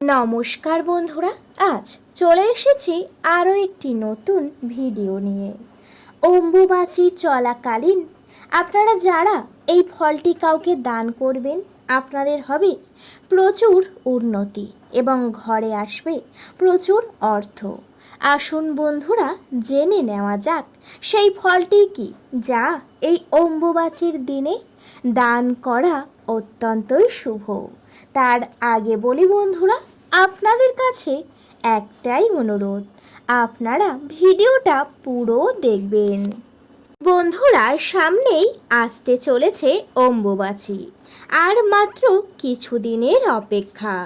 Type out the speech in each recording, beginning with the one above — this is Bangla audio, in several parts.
নমস্কার বন্ধুরা, আজ চলে এসেছি আরও একটি নতুন ভিডিও নিয়ে। অম্বুবাচী চলাকালীন আপনারা যারা এই ফলটি কাউকে দান করবেন, আপনাদের হবে প্রচুর উন্নতি এবং ঘরে আসবে প্রচুর অর্থ। আসুন বন্ধুরা, জেনে নেওয়া যাক সেই ফলটি কি যা এই অম্বুবাচীর দিনে দান করা অত্যন্তই শুভ। তার আগে বলি বন্ধুরা, আপনাদের কাছে একটাই অনুরোধ, আপনারা ভিডিওটা পুরো দেখবেন। বন্ধুরা, সামনেই আসতে চলেছে অম্বুবাচী, আর মাত্র কিছুদিনের অপেক্ষা।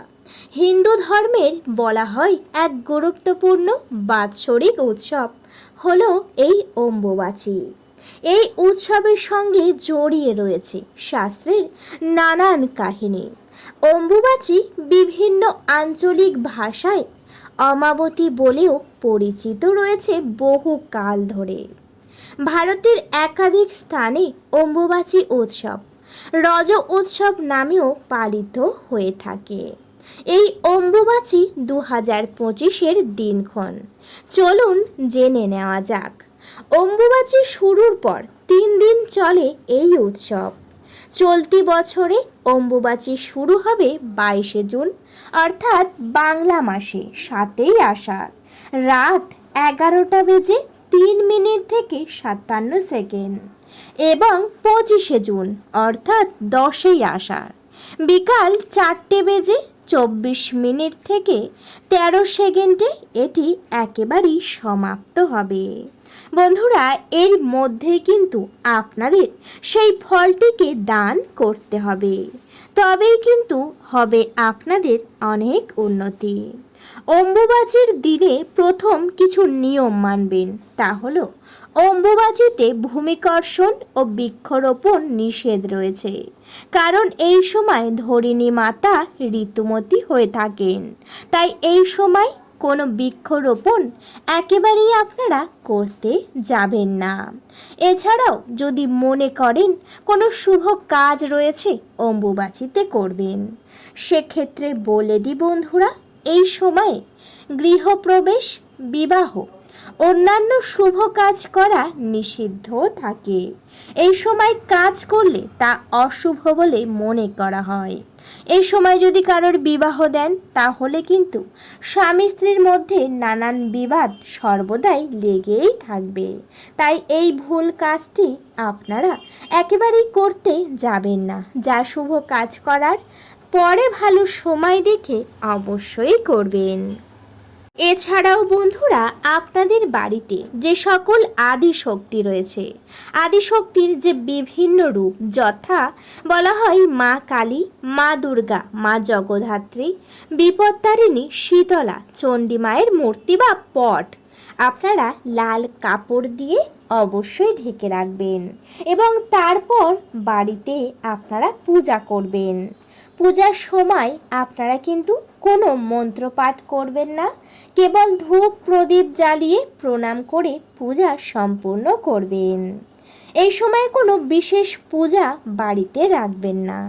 হিন্দু ধর্মের বলা হয় এক গুরুত্বপূর্ণ বাৎসরিক উৎসব হলো এই অম্বুবাচী। এই উৎসবের সঙ্গে জড়িয়ে রয়েছে শাস্ত্রের নানান কাহিনী। অম্বুবাচী বিভিন্ন আঞ্চলিক ভাষায় অমাবতী বলেও পরিচিত রয়েছে বহু কাল ধরে। ভারতের একাধিক স্থানে অম্বুবাচী উৎসব, রজ উৎসব নামেও পালিত হয়ে থাকে। এই অম্বুবাচী দু হাজার পঁচিশের দিনক্ষণ। চলুন জেনে নেওয়া যাক। অম্বুবাচী শুরুর পর তিন দিন চলে এই উৎসব। চলতি বছরে অম্বুবাচী শুরু হবে বাইশে জুন, অর্থাৎ বাংলা মাসে সাতেই আষাঢ়। রাত এগারোটা বেজে তিন মিনিট থেকে সাতান্ন সেকেন্ড। এবং পঁচিশে জুন, অর্থাৎ দশই আষাঢ়। বিকাল চারটে বেজে চব্বিশ মিনিট থেকে তেরো সেকেন্ডে এটি একেবারেই সমাপ্ত হবে। বন্ধুরা, এর মধ্যে কিন্তু আপনাদের সেই ফলটিকে দান করতে হবে। তবেই কিন্তু হবে আপনাদের অনেক উন্নতি। অম্বুবাচীর দিনে প্রথম কিছু নিয়ম মানবেন, তা হলো অম্বুবাচীতে ভূমিকর্ষণ ও বৃক্ষরোপণ নিষেধ রয়েছে। কারণ এই সময় ধরিণী মাতা ঋতুমতী হয়ে থাকেন। তাই এই সময় কোনো বৃক্ষরোপণ একেবারেই আপনারা করতে যাবেন না। এছাড়াও যদি মনে করেন কোনো শুভ কাজ রয়েছে, অম্বুবাচিতে করবেন। সেক্ষেত্রে বলে দিই বন্ধুরা, এই সময়ে গৃহপ্রবেশ, বিবাহ অন্যান্য শুভ কাজ করা নিষিদ্ধ থাকে। এই সময় কাজ করলে তা অশুভ বলে মনে করা হয়। এই সময় যদি কারোর বিবাহ দেন, তাহলে কিন্তু স্বামী স্ত্রীর মধ্যে নানান বিবাদ সর্বদাই লেগেই থাকবে। তাই এই ভুল কাজটি আপনারা একেবারেই করতে যাবেন না। যা শুভ কাজ করার পরে ভালো সময় দেখে অবশ্যই করবেন। এছাড়াও বন্ধুরা, আপনাদের বাড়িতে যে সকল আদি শক্তি রয়েছে আদি শক্তির যে বিভিন্ন রূপ, যথা বলা হয় মা কালী, মা দুর্গা, মা জগদ্ধাত্রী, বিপত্তারিণী, শীতলা, চণ্ডী মায়ের মূর্তি বা পট, আপনারা লাল কাপড় দিয়ে অবশ্যই ঢেকে রাখবেন এবং তারপর বাড়িতে আপনারা পূজা করবেন। পূজার সময় আপনারা কিন্তু কোনো মন্ত্র পাঠ করবেন না কেবল ধূপ প্রদীপ জ্বালিয়ে প্রণাম করে পূজা সম্পূর্ণ করবেন। এই সময় কোনো বিশেষ পূজা বাড়িতে রাখবেন না।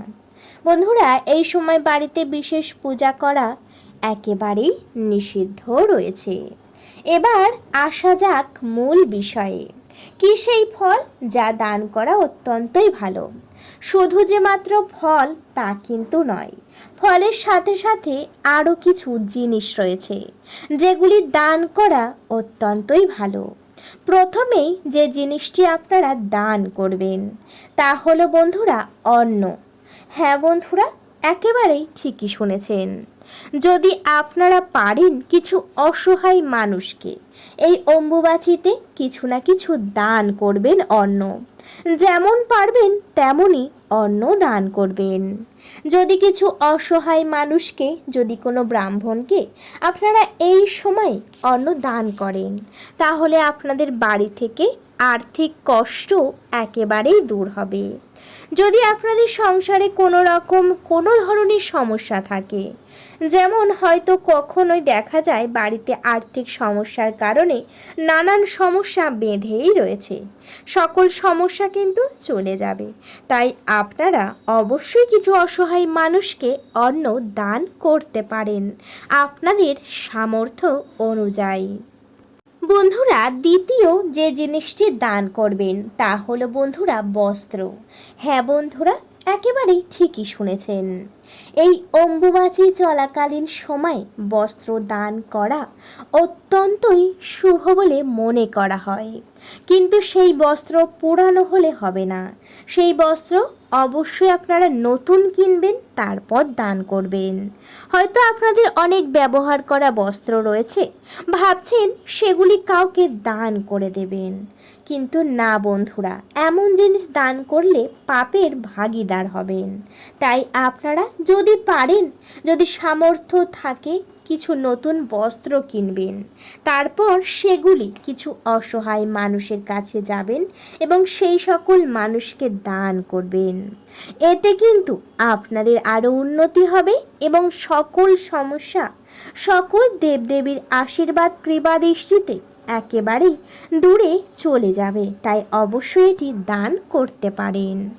বন্ধুরা, এই সময় বাড়িতে বিশেষ পূজা করা একেবারেই নিষিদ্ধ রয়েছে। এবার আসা যাক মূল বিষয়ে। কি সেই ফল যা দান করা অত্যন্তই ভালো? শুধু যে মাত্র ফল, তা কিন্তু নয়। ফলের সাথে সাথে আরও কিছু জিনিস রয়েছে, যেগুলি দান করা অত্যন্তই ভালো। প্রথমেই যে জিনিসটি আপনারা দান করবেন, তা হলো বন্ধুরা, অন্ন। হ্যাঁ বন্ধুরা একেবারেই ঠিকই শুনেছেন। যদি আপনারা পারেন কিছু অসহায় মানুষকে, এই অম্বুবাচীতে কিছু না কিছু দান করবেন অন্ন। যেমন পারবেন, তেমনই অন্ন দান করবেন। যদি কিছু অসহায় মানুষকে, যদি কোনো ব্রাহ্মণকে আপনারা এই সময় অন্ন দান করেন, তাহলে আপনাদের বাড়ি থেকে আর্থিক কষ্ট একেবারেই দূর হবে। যদি আপনাদের সংসারে কোনো রকম কোনো ধরনের সমস্যা থাকে, যেমন হয়তো কখনোই দেখা যায় বাড়িতে আর্থিক সমস্যার কারণে নানান সমস্যা বেঁধেই রয়েছে, সকল সমস্যা কিন্তু চলে যাবে। তাই আপনারা অবশ্যই কিছু অসহায় মানুষকে অন্ন দান করতে পারেন, আপনাদের সামর্থ্য অনুযায়ী। বন্ধুরা দ্বিতীয় যে জিনিসটি দান করবেন তা হলো বন্ধুরা বস্ত্র। হ্যাঁ বন্ধুরা একেবারেই ঠিকই শুনেছেন। এই অম্বুবাচী চলাকালীন সময় বস্ত্র দান করা অত্যন্তই শুভ বলে মনে করা হয়। কিন্তু সেই বস্ত্র পুরানো হলে হবে না। সেই বস্ত্র অবশ্যই আপনারা নতুন কিনবেন, তারপর দান করবেন। হয়তো আপনাদের অনেক ব্যবহার করা বস্ত্র রয়েছে। ভাবছেন সেগুলি কাউকে দান করে দেবেন। কিন্তু না, বন্ধুরা, এমন জিনিস দান করলে পাপের ভাগিদার হবেন। তাই আপনারা যদি পারেন, যদি সামর্থ্য থাকে, কিছু নতুন বস্ত্র কিনবেন। তারপর সেগুলি কিছু অসহায় মানুষের কাছে যাবেন এবং সেই সকল মানুষকে দান করবেন। এতে কিন্তু আপনাদের আরও উন্নতি হবে এবং সকল সমস্যা, সকল দেবদেবীর আশীর্বাদ, কৃপা দৃষ্টিতে একেবারেই দূরে চলে যাবে, তাই অবশ্যই এটি দান করতে পারেন।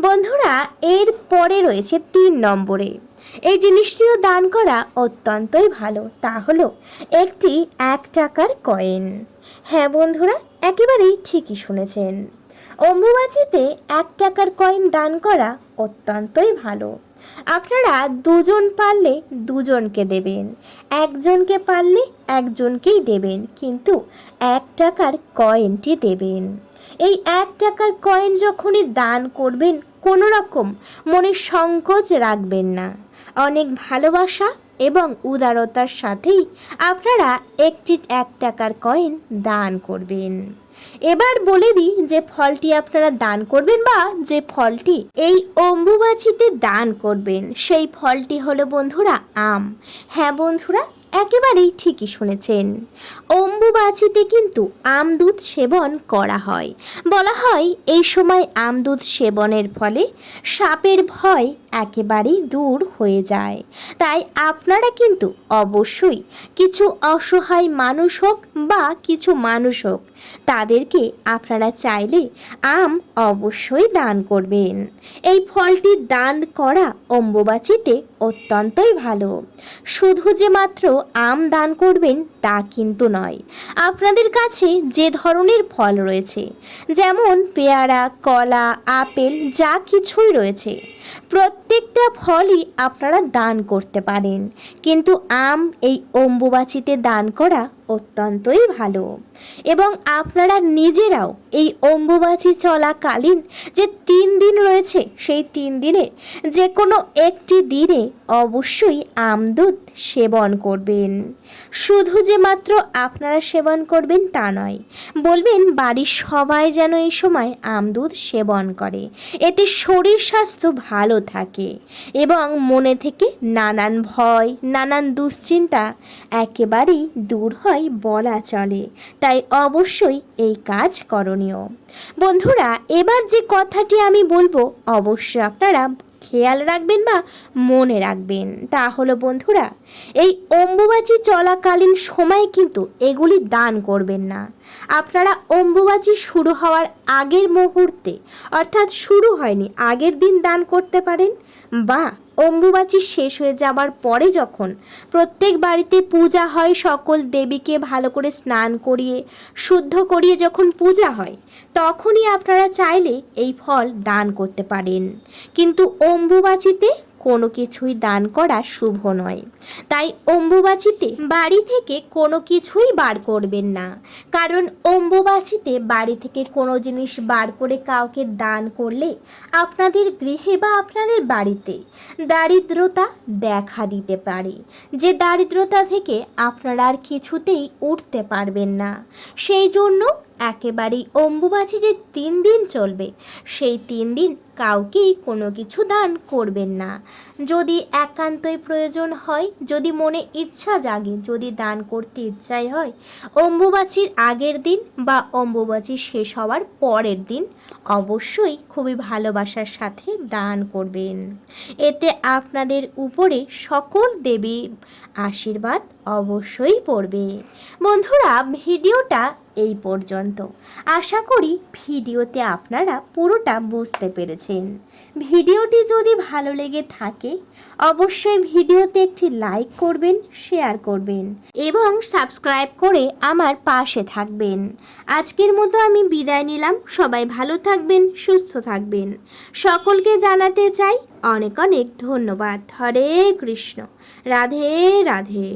বন্ধুরা, এর পরে রয়েছে তিন নম্বরে। এই জিনিসটিও দান করা অত্যন্তই ভালো। তা হলো, একটি এক টাকার কয়েন। হ্যাঁ বন্ধুরা, একেবারেই ঠিকই শুনেছেন। অম্বুবাচিতে এক টাকার কয়েন দান করা অত্যন্তই ভালো। আপনারা দুজন পারলে দুজনকে দেবেন। একজনকে পারলে একজনকেই দেবেন, কিন্তু এক টাকার কয়েনটি দেবেন। এই এক টাকার কয়েন যখনই দান করবেন, কোনো রকম মনে সংকোচ রাখবেন না। অনেক ভালোবাসা এবং উদারতার সাথেই আপনারা একটি এক টাকার কয়েন দান করবেন। এবার বলে দিই যে ফলটি আপনারা দান করবেন বা যে ফলটি এই অম্বুবাচিতে দান করবেন, সেই ফলটি হলো বন্ধুরা আম। হ্যাঁ বন্ধুরা একেবারেই ঠিকই শুনেছেন। অম্বুবাচিতে কিন্তু আমদুধ সেবন করা হয়। বলা হয়, এই সময় আমদুধ সেবনের ফলে সাপের ভয় একেবারেই দূর হয়ে যায়। তাই আপনারা কিন্তু অবশ্যই কিছু অসহায় মানুষ হোক বা কিছু মানুষ হোক, তাদেরকে আপনারা চাইলে আম অবশ্যই দান করবেন। এই ফলটি দান করা অম্বুবাচিতে অত্যন্তই ভালো। শুধু যে মাত্র আম দান করবেন তা কিন্তু নয়। আপনাদের কাছে যে ধরনের ফল রয়েছে, যেমন পেয়ারা, কলা, আপেল, যা কিছুই রয়েছে, প্রত্যেকটা ফলই আপনারা দান করতে পারেন। কিন্তু আম এই অম্বুবাচিতে দান করা অত্যন্তই ভালো। এবং আপনারা নিজেরাও এই অম্বুবাচী চলাকালীন যে তিন দিন রয়েছে, সেই তিন দিনে যে কোনো একটি দিনে অবশ্যই আমদুধ সেবন করবেন। শুধু যে মাত্র আপনারা সেবন করবেন তা নয়, বলবেন বাড়ির সবাই যেন এই সময় আমদুধ সেবন করে। এতে শরীর স্বাস্থ্য ভালো থাকে এবং মনে থেকে নানান ভয়, নানান দুশ্চিন্তা একেবারেই দূর হয় বলা চলে। তাই অবশ্যই এই কাজ করণীয়। বন্ধুরা, এবার যে কথাটি আমি বলব, অবশ্যই আপনারা খেয়াল রাখবেন বা মনে রাখবেন। তা হলো, বন্ধুরা, এই অম্বুবাচী চলাকালীন সময়ে কিন্তু এগুলি দান করবেন না। আপনারা অম্বুবাচী শুরু হওয়ার আগের মুহূর্তে, অর্থাৎ শুরু হয়নি, আগের দিন দান করতে পারেন বা অম্বুবাচী শেষ হয়ে যাবার পরে যখন প্রত্যেক বাড়িতে পূজা হয়, সকল দেবীকে ভালো করে স্নান করিয়ে, শুদ্ধ করিয়ে যখন পূজা হয়, তখনই আপনারা চাইলে এই ফল দান করতে পারেন। কিন্তু অম্বুবাচিতে কোনো কিছুই দান করা শুভ নয়। তাই অম্বুবাচিতে বাড়ি থেকে কোনো কিছুই বার করবেন না। কারণ অম্বুবাচিতে বাড়ি থেকে কোনো জিনিস বার করে কাউকে দান করলে আপনাদের গৃহে বা আপনাদের বাড়িতে দারিদ্রতা দেখা দিতে পারে। যে দারিদ্রতা থেকে আপনারা আর কিছুতেই উঠতে পারবেন না। সেই জন্য একেবারেই অম্বুবাচী যে তিন দিন চলবে, সেই তিন দিন কাউকেই কোনো কিছু দান করবেন না। যদি একান্তই প্রয়োজন হয়, যদি মনে ইচ্ছা জাগে, যদি দান করতে ইচ্ছাই হয়, অম্বুবাচীর আগের দিন বা অম্বুবাচী শেষ হওয়ার পরের দিন অবশ্যই খুবই ভালোবাসার সাথে দান করবেন। এতে আপনাদের উপরে সকল দেবী আশীর্বাদ অবশ্যই পড়বে। বন্ধুরা, ভিডিওটা এই পর্যন্ত। আশা করি ভিডিওতে আপনারা পুরোটা বুঝতে পেরেছেন। ভিডিওটি যদি ভালো লেগে থাকে, অবশ্যই ভিডিওতে একটি লাইক করবেন, শেয়ার করবেন এবং সাবস্ক্রাইব করে আমার পাশে থাকবেন। আজকের মতো আমি বিদায় নিলাম। সবাই ভালো থাকবেন, সুস্থ থাকবেন। সকলকে জানাতে চাই অনেক অনেক ধন্যবাদ। হরে কৃষ্ণ। রাধে রাধে।